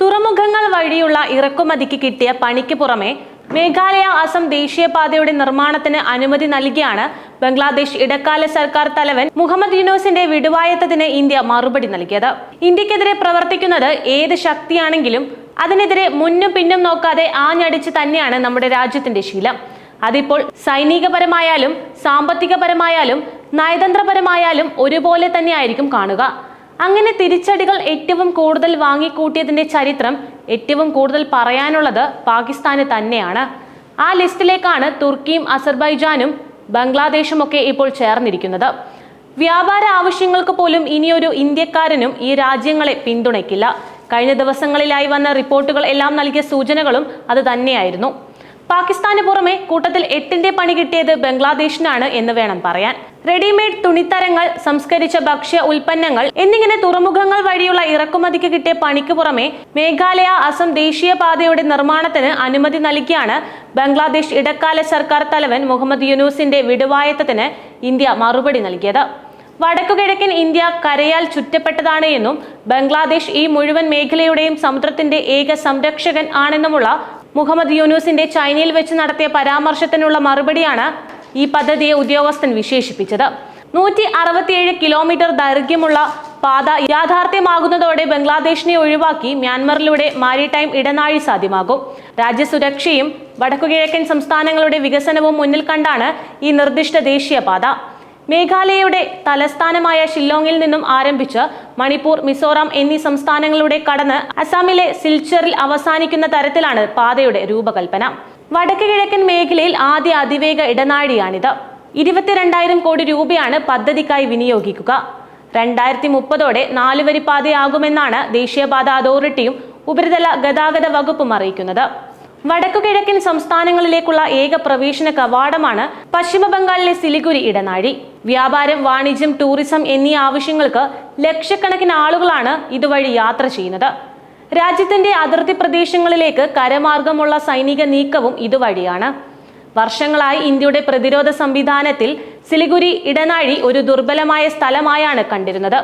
തുറമുഖങ്ങൾ വഴിയുള്ള ഇറക്കുമതിക്ക് കിട്ടിയ പണിക്ക് പുറമെ മേഘാലയ അസം ദേശീയപാതയുടെ നിർമ്മാണത്തിന് അനുമതി നൽകിയാണ് ബംഗ്ലാദേശ് ഇടക്കാല സർക്കാർ തലവൻ മുഹമ്മദ് യൂനൂസിന്റെ വിടുവായത്തതിന് ഇന്ത്യ മറുപടി നൽകിയത്. ഇന്ത്യക്കെതിരെ പ്രവർത്തിക്കുന്നത് ഏത് ശക്തിയാണെങ്കിലും അതിനെതിരെ മുന്നും പിന്നും നോക്കാതെ ആഞ്ഞടിച്ച് തന്നെയാണ് നമ്മുടെ രാജ്യത്തിന്റെ ശീലം. അതിപ്പോൾ സൈനികപരമായാലും സാമ്പത്തികപരമായാലും നയതന്ത്രപരമായാലും ഒരുപോലെ തന്നെയായിരിക്കും കാണുക. അങ്ങനെ തിരിച്ചടികൾ ഏറ്റവും കൂടുതൽ വാങ്ങിക്കൂട്ടിയതിന്റെ ചരിത്രം ഏറ്റവും കൂടുതൽ പറയാനുള്ളത് പാകിസ്ഥാന് തന്നെയാണ്. ആ ലിസ്റ്റിലേക്കാണ് തുർക്കിയും അസർബൈജാനും ബംഗ്ലാദേശും ഒക്കെ ഇപ്പോൾ ചേർന്നിരിക്കുന്നത്. വ്യാപാര ആവശ്യങ്ങൾക്ക് പോലും ഇനിയൊരു ഇന്ത്യക്കാരനും ഈ രാജ്യങ്ങളെ പിന്തുണയ്ക്കില്ല. കഴിഞ്ഞ ദിവസങ്ങളിലായി വന്ന റിപ്പോർട്ടുകൾ എല്ലാം നൽകിയ സൂചനകളും അത് തന്നെയായിരുന്നു. പാകിസ്ഥാന് പുറമെ കൂട്ടത്തിൽ എട്ടിന്റെ പണി കിട്ടിയത് ബംഗ്ലാദേശിനാണ് എന്ന് വേണം പറയാൻ. റെഡിമെയ്ഡ് തുണിത്തരങ്ങൾ സംസ്കരിച്ച ഭക്ഷ്യ ഉൽപ്പന്നങ്ങൾ എന്നിങ്ങനെ തുറമുഖങ്ങൾ വഴിയുള്ള ഇറക്കുമതിക്ക് കിട്ടിയ പണിക്ക് പുറമെ മേഘാലയ അസം ദേശീയപാതയുടെ നിർമ്മാണത്തിന് അനുമതി നൽകിയാണ് ബംഗ്ലാദേശ് ഇടക്കാല സർക്കാർ തലവൻ മുഹമ്മദ് യൂനൂസിന്റെ വിടുവായത്തത്തിന് ഇന്ത്യ മറുപടി നൽകിയത്. വടക്കുകിഴക്കൻ ഇന്ത്യ കരയാൽ ചുറ്റപ്പെട്ടതാണ് എന്നും ബംഗ്ലാദേശ് ഈ മുഴുവൻ മേഖലയുടെയും സമുദ്രത്തിന്റെ ഏക സംരക്ഷകൻ ആണെന്നുമുള്ള മുഹമ്മദ് യൂനൂസിന്റെ ചൈനയിൽ വെച്ച് നടത്തിയ പരാമർശത്തിനുള്ള മറുപടിയാണ് ഈ പദ്ധതിയെ ഉദ്യോഗസ്ഥൻ വിശേഷിപ്പിച്ചത്. നൂറ്റി അറുപത്തിയേഴ് കിലോമീറ്റർ ദൈർഘ്യമുള്ള പാത യാഥാർത്ഥ്യമാകുന്നതോടെ ബംഗ്ലാദേശിനെ ഒഴിവാക്കി മ്യാൻമറിലൂടെ മാരിടൈം ഇടനാഴി സാധ്യമാകും. രാജ്യസുരക്ഷയും വടക്കുകിഴക്കൻ സംസ്ഥാനങ്ങളുടെ വികസനവും മുന്നിൽ കണ്ടാണ് ഈ നിർദ്ദിഷ്ട ദേശീയപാത. മേഘാലയയുടെ തലസ്ഥാനമായ ഷില്ലോങ്ങിൽ നിന്നും ആരംഭിച്ച് മണിപ്പൂർ മിസോറാം എന്നീ സംസ്ഥാനങ്ങളുടെ കടന്ന് അസാമിലെ സിൽച്ചറിൽ അവസാനിക്കുന്ന തരത്തിലാണ് പാതയുടെ രൂപകൽപ്പന. വടക്ക് കിഴക്കൻ മേഖലയിൽ ആദ്യ അതിവേഗ ഇടനാഴിയാണിത്. ഇരുപത്തിരണ്ടായിരം കോടി രൂപയാണ് പദ്ധതിക്കായി വിനിയോഗിക്കുക. രണ്ടായിരത്തി മുപ്പതോടെ നാലുവരി പാതയാകുമെന്നാണ് ദേശീയപാത അതോറിറ്റിയും ഉപരിതല ഗതാഗത വകുപ്പും അറിയിക്കുന്നത്. വടക്കുകിഴക്കൻ സംസ്ഥാനങ്ങളിലേക്കുള്ള ഏക പ്രവേശന കവാടമാണ് പശ്ചിമബംഗാളിലെ സിലിഗുരി ഇടനാഴി. വ്യാപാരം വാണിജ്യം ടൂറിസം എന്നീ ആവശ്യങ്ങൾക്ക് ലക്ഷക്കണക്കിന് ആളുകളാണ് ഇതുവഴി യാത്ര ചെയ്യുന്നത്. രാജ്യത്തിന്റെ അതിർത്തി പ്രദേശങ്ങളിലേക്ക് കരമാർഗമുള്ള സൈനിക നീക്കവും ഇതുവഴിയാണ്. വർഷങ്ങളായി ഇന്ത്യയുടെ പ്രതിരോധ സംവിധാനത്തിൽ സിലിഗുരി ഇടനാഴി ഒരു ദുർബലമായ സ്ഥലമായാണ് കണ്ടിരുന്നത്.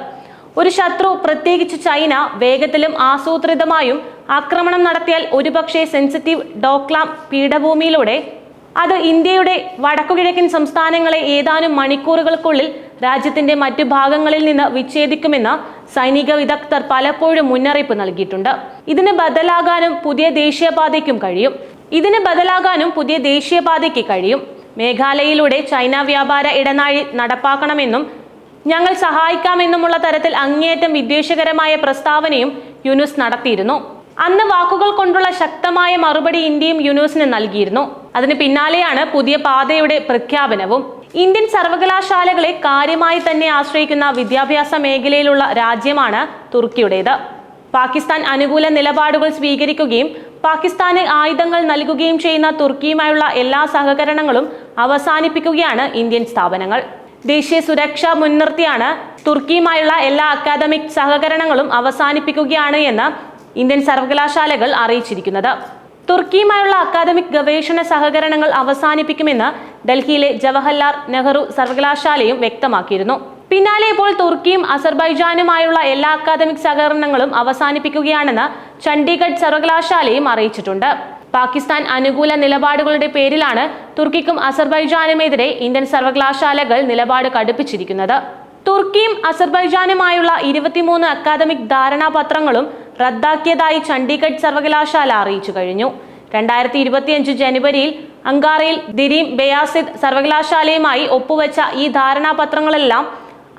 ഒരു ശത്രു പ്രത്യേകിച്ച് ചൈന വേഗത്തിലും ആസൂത്രിതമായും ആക്രമണം നടത്തിയാൽ ഒരുപക്ഷെ സെൻസിറ്റീവ് ഡോക്ലാം പീഠഭൂമിയിലൂടെ. അത് ഇന്ത്യയുടെ വടക്കുകിഴക്കൻ സംസ്ഥാനങ്ങളെ ഏതാനും മണിക്കൂറുകൾക്കുള്ളിൽ രാജ്യത്തിന്റെ മറ്റു ഭാഗങ്ങളിൽ നിന്ന് വിച്ഛേദിക്കുമെന്ന് സൈനിക വിദഗ്ധർ പലപ്പോഴും മുന്നറിയിപ്പ് നൽകിയിട്ടുണ്ട്. ഇതിന് ബദലാകാനും പുതിയ ദേശീയപാതയ്ക്കും കഴിയും. ഇതിന് ബദലാകാനും പുതിയ ദേശീയപാതയ്ക്ക് കഴിയും. മേഘാലയയിലൂടെ ചൈന വ്യാപാര ഇടനാഴി നടപ്പാക്കണമെന്നും ഞങ്ങൾ സഹായിക്കാമെന്നുമുള്ള തരത്തിൽ അങ്ങേയറ്റം വിദ്വേഷകരമായ പ്രസ്താവനയും യുനുസ് നടത്തിയിരുന്നു. അന്ന് വാക്കുകൾ കൊണ്ടുള്ള ശക്തമായ മറുപടി ഇന്ത്യയും യുനൂസിന് നൽകിയിരുന്നു. അതിന് പിന്നാലെയാണ് പുതിയ പാതയുടെ പ്രഖ്യാപനവും. ഇന്ത്യൻ സർവകലാശാലകളെ കാര്യമായി തന്നെ ആശ്രയിക്കുന്ന വിദ്യാഭ്യാസ മേഖലയിലുള്ള രാജ്യമാണ് തുർക്കിയുടേത്. പാകിസ്ഥാൻ അനുകൂല നിലപാടുകൾ സ്വീകരിക്കുകയും പാകിസ്ഥാന് ആയുധങ്ങൾ നൽകുകയും ചെയ്യുന്ന തുർക്കിയുമായുള്ള എല്ലാ സഹകരണങ്ങളും അവസാനിപ്പിക്കുകയാണ് ഇന്ത്യൻ സ്ഥാപനങ്ങൾ. ദേശീയ സുരക്ഷ മുൻനിർത്തിയാണ് തുർക്കിയുമായുള്ള എല്ലാ അക്കാദമിക് സഹകരണങ്ങളും അവസാനിപ്പിക്കുകയാണ് എന്ന് ഇന്ത്യൻ സർവകലാശാലകൾ അറിയിച്ചിരിക്കുന്നത്. തുർക്കിയുമായുള്ള അക്കാദമിക് ഗവേഷണ സഹകരണങ്ങൾ അവസാനിപ്പിക്കുമെന്ന് ഡൽഹിയിലെ ജവഹർലാൽ നെഹ്റു സർവകലാശാലയും വ്യക്തമാക്കിയിരുന്നു. പിന്നാലെ ഇപ്പോൾ തുർക്കിയും അസർബൈജാനുമായുള്ള എല്ലാ അക്കാദമിക് സഹകരണങ്ങളും അവസാനിപ്പിക്കുകയാണെന്ന് ചണ്ഡീഗഡ് സർവകലാശാലയും അറിയിച്ചിട്ടുണ്ട്. പാകിസ്ഥാൻ അനുകൂല നിലപാടുകളുടെ പേരിലാണ് തുർക്കിക്കും അസർബൈജാനുമെതിരെ ഇന്ത്യൻ സർവകലാശാലകൾ നിലപാട് കടുപ്പിച്ചിരിക്കുന്നത്. തുർക്കിയും അസർബൈജാനുമായുള്ള ഇരുപത്തിമൂന്ന് അക്കാദമിക് ധാരണാപത്രങ്ങളും റദ്ദാക്കിയതായി ചണ്ഡീഗഡ് സർവകലാശാല അറിയിച്ചു കഴിഞ്ഞു. രണ്ടായിരത്തി ഇരുപത്തിയഞ്ച് ജനുവരിയിൽ അങ്കാറയിൽ ദിരീം ബയാസിദ് സർവകലാശാലയുമായി ഒപ്പുവെച്ച ഈ ധാരണാപത്രങ്ങളെല്ലാം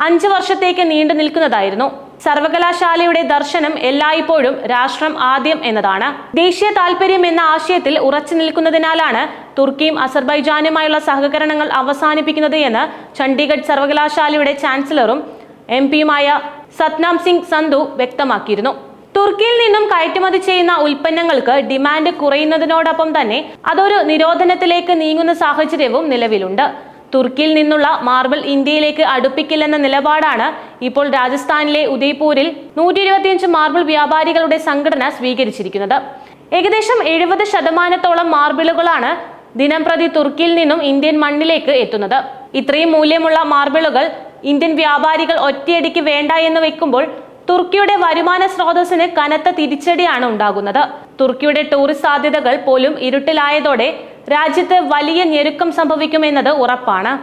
അഞ്ച് വർഷത്തേക്ക് നീണ്ടു നിൽക്കുന്നതായിരുന്നു. സർവകലാശാലയുടെ ദർശനം എല്ലായ്പ്പോഴും രാഷ്ട്രം ആദ്യം എന്നതാണ്. ദേശീയ താൽപര്യം എന്ന ആശയത്തിൽ ഉറച്ചു നിൽക്കുന്നതിനാലാണ് തുർക്കിയും അസർബൈജാനുമായുള്ള സഹകരണങ്ങൾ അവസാനിപ്പിക്കുന്നത് എന്ന് ചണ്ഡീഗഡ് സർവകലാശാലയുടെ ചാൻസലറും എം പിയുമായ സത്നാം സിംഗ് സന്ധു വ്യക്തമാക്കിയിരുന്നു. തുർക്കിയിൽ നിന്നും കയറ്റുമതി ചെയ്യുന്ന ഉൽപ്പന്നങ്ങൾക്ക് ഡിമാൻഡ് കുറയുന്നതിനോടൊപ്പം തന്നെ അതൊരു നിരോധനത്തിലേക്ക് നീങ്ങുന്ന സാഹചര്യവും നിലവിലുണ്ട്. തുർക്കിയിൽ നിന്നുള്ള മാർബിൾ ഇന്ത്യയിലേക്ക് അടുപ്പിക്കില്ലെന്ന നിലപാടാണ് ഇപ്പോൾ രാജസ്ഥാനിലെ ഉദയ്പൂരിൽ നൂറ്റി ഇരുപത്തിയഞ്ച് മാർബിൾ വ്യാപാരികളുടെ സംഘടന സ്വീകരിച്ചിരിക്കുന്നത്. ഏകദേശം എഴുപത് ശതമാനത്തോളം മാർബിളുകളാണ് ദിനം പ്രതി തുർക്കിയിൽ നിന്നും ഇന്ത്യൻ മണ്ണിലേക്ക് എത്തുന്നത്. ഇത്രയും മൂല്യമുള്ള മാർബിളുകൾ ഇന്ത്യൻ വ്യാപാരികൾ ഒറ്റയടിക്ക് വേണ്ട എന്ന് വെക്കുമ്പോൾ തുർക്കിയുടെ വരുമാന സ്രോതസ്സിന് കനത്ത തിരിച്ചടിയാണ് ഉണ്ടാകുന്നത്. തുർക്കിയുടെ ടൂറിസ്റ്റ് സാധ്യതകൾ പോലും ഇരുട്ടിലായതോടെ രാജ്യത്ത് വലിയ ഞെരുക്കം സംഭവിക്കുമെന്നത് ഉറപ്പാണ്.